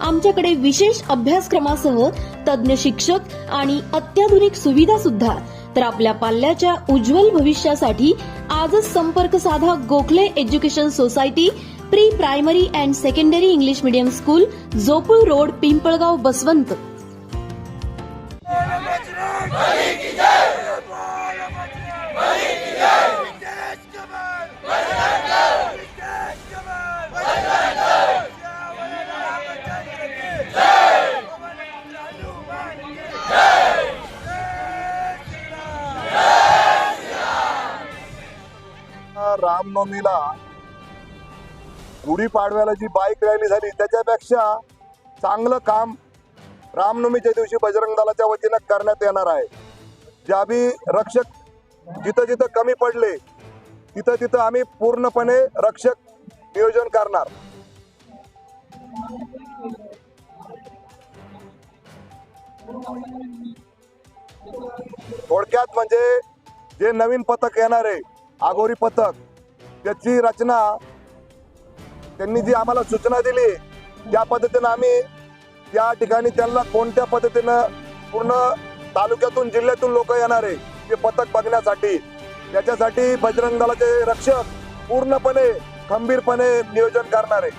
आमच्याकडे विशेष अभ्यासक्रमासह तज्ज्ञ शिक्षक आणि अत्याधुनिक सुविधा सुद्धा. तर आपल्या पाल्याच्या उज्ज्वल भविष्यासाठी आजच संपर्क साधा Gokhale education society pre primary and secondary English medium school Jopul road Pimpalgaon Baswant. रामनवमीला गुढीपाडव्याला जी बाईक रॅली झाली त्याच्यापेक्षा चांगलं काम रामनवमीच्या दिवशी बजरंग दलाच्या वतीनं करण्यात येणार आहे. ज्या बी रक्षक जिथं जिथं कमी पडले तिथं तिथं आम्ही पूर्णपणे रक्षक नियोजन करणार. थोडक्यात म्हणजे जे नवीन पथक येणार आहे आगोरी पथक त्याची रचना त्यांनी जी आम्हाला सूचना दिली त्या पद्धतीनं आम्ही त्या ठिकाणी त्यांना कोणत्या पद्धतीनं पूर्ण तालुक्यातून जिल्ह्यातून लोक येणार आहे ते पथक बघण्यासाठी. त्याच्यासाठी बजरंग दलाचे रक्षक पूर्णपणे खंबीरपणे नियोजन करणार आहे.